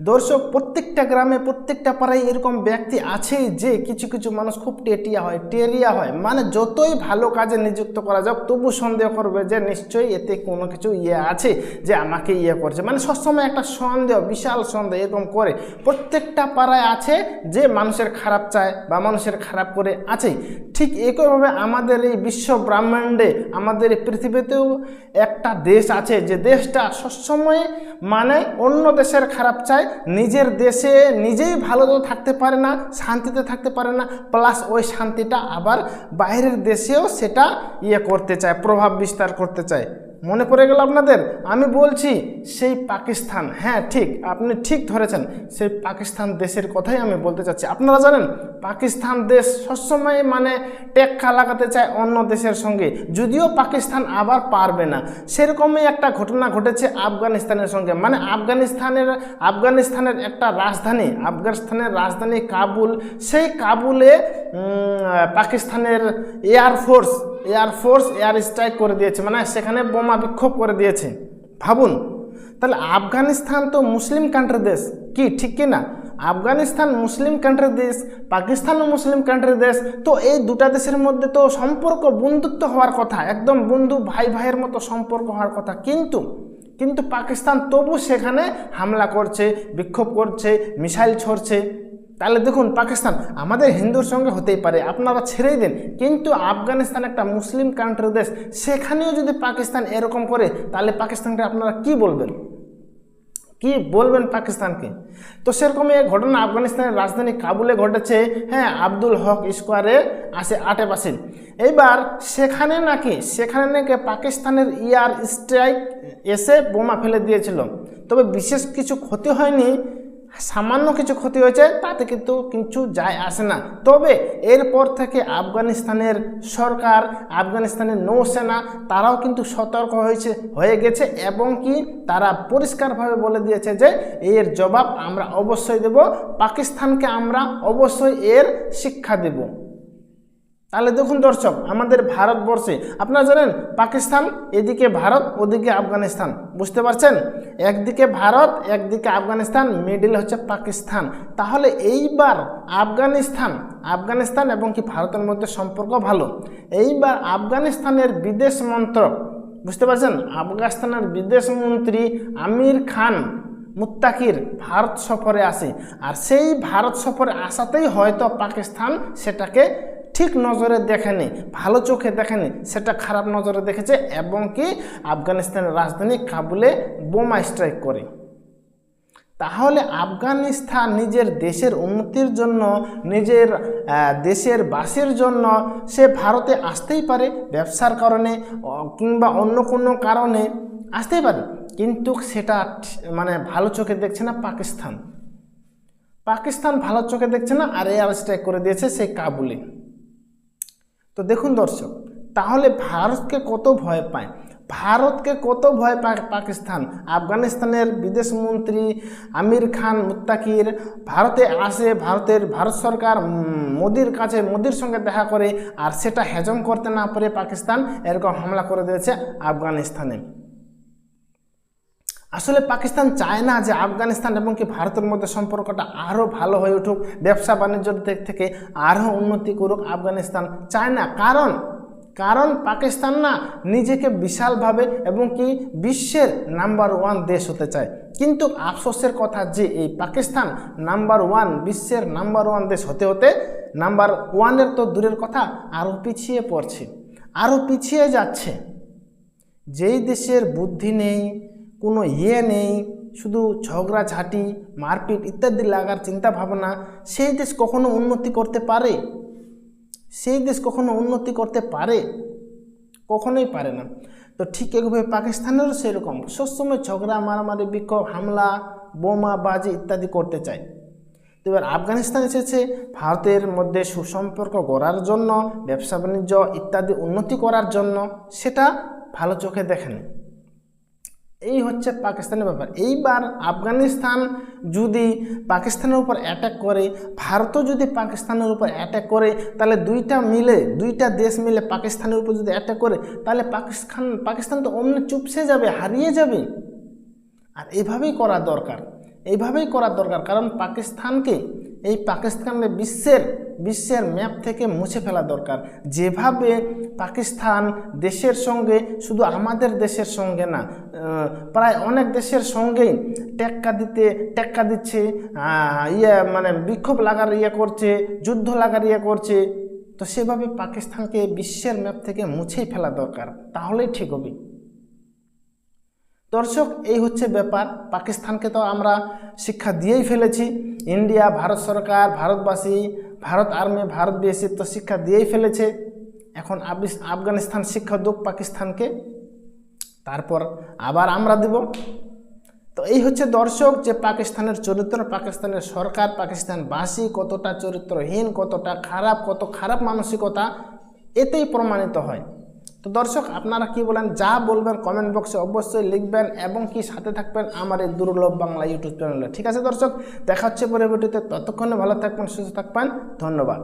দর্শক, প্রত্যেকটা গ্রামে, প্রত্যেকটা পাড়ায় এরকম ব্যক্তি আছে যে কিছু কিছু মানুষ খুব টেটিয়া হয় টেরিয়া হয়। মানে যতই ভালো কাজে নিযুক্ত করা যাক, তবু সন্দেহ করবে যে নিশ্চয়ই এতে কোনো কিছু ইয়ে আছে যে আমাকে ইয়ে করছে। মানে সবসময় একটা সন্দেহ, বিশাল সন্দেহ এরকম করে। প্রত্যেকটা পাড়ায় আছে যে মানুষের খারাপ চায় বা মানুষের খারাপ করে আছে ঠিক একইভাবে আমাদের এই বিশ্ব ব্রহ্মাণ্ডে, আমাদের এই পৃথিবীতেও একটা দেশ আছে। যে দেশটা সবসময় মানে অন্য দেশের খারাপ চায় নিজের দেশে নিজেই ভালো থাকতে পারে না, শান্তিতে থাকতে পারে না প্লাস ওই শান্তিটা আবার বাইরের দেশেও সেটা ইয়ে করতে চায়, প্রভাব বিস্তার করতে চায়। মনে পড়ে গেল আপনাদের? আমি বলছি সেই পাকিস্তান হ্যাঁ ঠিক, আপনি ঠিক ধরেছেন, সেই পাকিস্তান দেশের কথাই আমি বলতে চাচ্ছি। আপনারা জানেন, পাকিস্তান দেশ সবসময় মানে টেক্কা লাগাতে চায় অন্য দেশের সঙ্গে, যদিও পাকিস্তান আবার পারবে না। সেরকমই একটা ঘটনা ঘটেছে আফগানিস্তানের সঙ্গে। মানে আফগানিস্তানের আফগানিস্তানের একটা রাজধানী, আফগানিস্তানের রাজধানী কাবুল, সেই কাবুলে পাকিস্তানের এয়ারফোর্স এয়ারফোর্স এয়ার স্ট্রাইক করে দিয়েছে মানে সেখানে বোমা বিক্ষোভ করে দিয়েছে। ভাবুন, তাহলে আফগানিস্তান তো মুসলিম কান্ট্রি দেশ, কি ঠিক কি না? আফগানিস্তান মুসলিম কান্ট্রি দেশ, পাকিস্তানও মুসলিম কান্ট্রি দেশ, তো এই দুটা দেশের মধ্যে তো সম্পর্ক বন্ধুত্ব হওয়ার কথা, একদম বন্ধু ভাই ভাইয়ের মতো সম্পর্ক হওয়ার কথা। কিন্তু কিন্তু পাকিস্তান তবু সেখানে হামলা করছে, বিক্ষোভ করছে, মিসাইল ছড়ছে। তাহলে দেখুন, পাকিস্তান আমাদের হিন্দুর সঙ্গে হতেই পারে, আপনারা ছেড়েই দেন। কিন্তু আফগানিস্তান একটা মুসলিম কান্ট্রি দেশ, সেখানেও যদি পাকিস্তান এরকম করে, তাহলে পাকিস্তানকে আপনারা কি বলবেন? কি বলবেন পাকিস্তানকে? তো সেরকমই এক ঘটনা আফগানিস্তানের রাজধানী কাবুলে ঘটেছে হ্যাঁ আব্দুল হক স্কোয়ারে আসে আটেপাশে এইবার সেখানে নাকি সেখানে নাকি পাকিস্তানের ইয়ার স্ট্রাইক এসে বোমা ফেলে দিয়েছিল। তবে বিশেষ কিছু ক্ষতি হয়নি সামান্য কিছু ক্ষতি হয়েছে, তাতে কিন্তু কিছু যায় আসে না। তবে এরপর থেকে আফগানিস্তানের সরকার, আফগানিস্তানের নৌসেনা, তারাও কিন্তু সতর্ক হয়েছে, হয়ে গেছে এবং কি তারা পরিষ্কারভাবে বলে দিয়েছে যে, এর জবাব আমরা অবশ্যই দেব, পাকিস্তানকে আমরা অবশ্যই এর শিক্ষা দেব। তাহলে দেখুন দর্শক, আমাদের ভারতবর্ষে, আপনারা জানেন, পাকিস্তান, এদিকে ভারত, ওদিকে আফগানিস্তান, বুঝতে পারছেন? একদিকে ভারত, একদিকে আফগানিস্তান মিডিল হচ্ছে পাকিস্তান। তাহলে এইবার আফগানিস্তান আফগানিস্তান এবং কি ভারতের মধ্যে সম্পর্ক ভালো? এইবার আফগানিস্তানের বিদেশ মন্ত্রক, বুঝতে পারছেন? আফগানিস্তানের বিদেশ মন্ত্রী আমির খান মুত্তাকির ভারত সফরে আসে। আর সেই ভারত সফরে আসাতেই হয়তো পাকিস্তান সেটাকে ঠিক নজরে দেখেনি, ভালো চোখে দেখেনি, সেটা খারাপ নজরে দেখেছে এবং কি আফগানিস্তানের রাজধানী কাবুলে বোমা স্ট্রাইক করে। তাহলে আফগানিস্তান নিজের দেশের উন্নতির জন্য, নিজের দেশের বাসের জন্য সে ভারতে আসতেই পারে ব্যবসার কারণে কিংবা অন্য কোনো কারণে আসতেই পারে। কিন্তু সেটা মানে ভালো চোখে দেখছে না পাকিস্তান। পাকিস্তান ভালো চোখে দেখছে না, আর এয়ার স্ট্রাইক করে দিয়েছে সেই কাবুলে। তো দেখুন দর্শক, তাহলে ভারতকে কত ভয় পায়? ভারতকে কত ভয় পায় পাকিস্তান? আফগানিস্তানের বিদেশমন্ত্রী আমির খান মুত্তাকির ভারতে আসে, ভারতের, ভারত সরকার মোদির কাছে, মোদির সঙ্গে দেখা করে আর সেটা হেজম করতে না পারে পাকিস্তান, এরকম হামলা করে দিয়েছে আফগানিস্তানে। আসলে পাকিস্তান চায় না যে আফগানিস্তান এবং কি ভারতের মধ্যে সম্পর্কটা আরও ভালো হয়ে উঠুক, ব্যবসা বাণিজ্যের দিক থেকে আরও উন্নতি করুক, আফগানিস্তান চায় না। কারণ কারণ পাকিস্তান না নিজেকে বিশালভাবে এবং কি বিশ্বের নাম্বার ওয়ান দেশ হতে চায়। কিন্তু আফসোসের কথা যে এই পাকিস্তান নাম্বার ওয়ান, বিশ্বের নাম্বার ওয়ান দেশ হতে হতে নাম্বার ওয়ানের তো দূরের কথা আরও পিছিয়ে পড়ছে আরও পিছিয়ে যাচ্ছে। যেই দেশের বুদ্ধি নেই কোনো ইয়ে নেই, শুধু ঝগড়াঝাঁটি মারপিট ইত্যাদি লাগার চিন্তা ভাবনা, সেই দেশ কখনো উন্নতি করতে পারে? সেই দেশ কখনো উন্নতি করতে পারে? কখনোই পারে না। তো ঠিক একভাবে পাকিস্তানেরও সেরকম। সবসময় ঝগড়া, মারামারি, বিক্ষোভ, হামলা, বোমা, বাজি ইত্যাদি করতে চায়। তো এবার আফগানিস্তান এসেছে। ভারতের মধ্যে সুসম্পর্ক গড়ার জন্য ব্যবসা বাণিজ্য ইত্যাদি উন্নতি করার জন্য, সেটা ভালো চোখে দেখেনি। এই হচ্ছে পাকিস্তানের ব্যাপার। এইবার আফগানিস্তান যদি পাকিস্তানের উপর অ্যাটাক করে, ভারতও যদি পাকিস্তানের উপর অ্যাটাক করে, তাহলে দুইটা মিলে, দুইটা দেশ মিলে পাকিস্তানের উপর যদি অ্যাটাক করে, তাহলে পাকিস্তান পাকিস্তান তো অমনি চুপসে যাবে, হারিয়ে যাবে। আর এভাবেই করা দরকার। এইভাবেই করার দরকার। কারণ পাকিস্তানকে এই পাকিস্তানকে বিশ্বের বিশ্বের ম্যাপ থেকে মুছে ফেলা দরকার। যেভাবে পাকিস্তান দেশের সঙ্গে, শুধু আমাদের দেশের সঙ্গে না প্রায় অনেক দেশের সঙ্গেই টেক্কা দিতে, টেক্কা দিচ্ছে ইয়ে মানে বিক্ষোভ লাগার ইয়ে করছে, যুদ্ধ লাগার ইয়ে করছে। তো সেভাবে পাকিস্তানকে বিশ্বের ম্যাপ থেকে মুছেই ফেলা দরকার। তাহলেই ঠিক হবে। দর্শক, এই হচ্ছে ব্যাপার। পাকিস্তানকে তো আমরা শিক্ষা দিয়েই ফেলেছি। ইন্ডিয়া, ভারত সরকার, ভারতবাসী, ভারত আর্মি, ভারত বিএসএফ তো শিক্ষা দিয়েই ফেলেছে। এখন আফগানিস্তান শিক্ষা দুক পাকিস্তানকে। তারপর আবার আমরা দিব। তো এই হচ্ছে দর্শক যে পাকিস্তানের চরিত্র, পাকিস্তানের সরকার, পাকিস্তানবাসী কতটা চরিত্রহীন, কতটা খারাপ, কত খারাপ মানসিকতা, এতেই প্রমাণিত হয়। তো দর্শক, আপনারা কি বলেন, যা বলবেন কমেন্ট বক্সে অবশ্যই লিখবেন এবং কি সাথে থাকবেন আমার এই দুর্লভ বাংলা ইউটিউব চ্যানেলে ঠিক আছে দর্শক, দেখা হচ্ছে পরবর্তীতে। ততক্ষণে ভালো থাকবেন, সুস্থ থাকবেন। ধন্যবাদ।